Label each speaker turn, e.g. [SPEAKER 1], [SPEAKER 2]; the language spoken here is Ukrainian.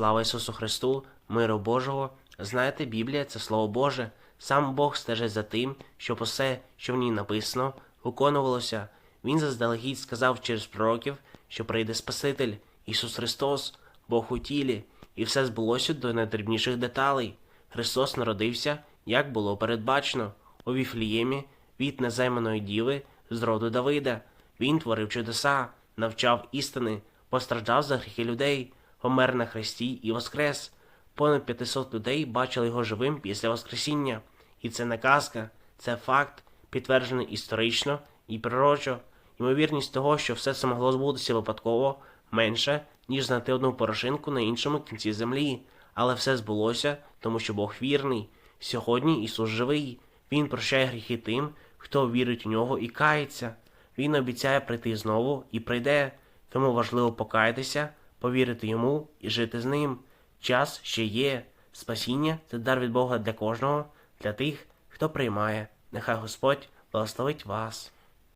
[SPEAKER 1] Слава Ісусу Христу, миру Божого. Знаєте, Біблія це Слово Боже. Сам Бог стежить за тим, щоб усе, що в ній написано, виконувалося. Він заздалегідь сказав через пророків, що прийде Спаситель, Ісус Христос, Бог у тілі, і все збулося до найдрібніших деталей. Христос народився, як було передбачено, у Віфліємі від незайманої діви з роду Давида. Він творив чудеса, навчав істини, постраждав за гріхи людей, помер на хресті і воскрес. Понад 500 людей бачили його живим після Воскресіння. І це не казка, це факт, підтверджений історично і пророчо. Ймовірність того, що все це могло збутися випадково, менше, ніж знайти одну порошинку на іншому кінці землі. Але все збулося, тому що Бог вірний. Сьогодні Ісус живий. Він прощає гріхи тим, хто вірить у нього і кається. Він обіцяє прийти знову і прийде. Тому важливо покаятися, повірити йому і жити з ним. Час ще є. Спасіння це дар від Бога для кожного, для тих, хто приймає. Нехай Господь благословить вас.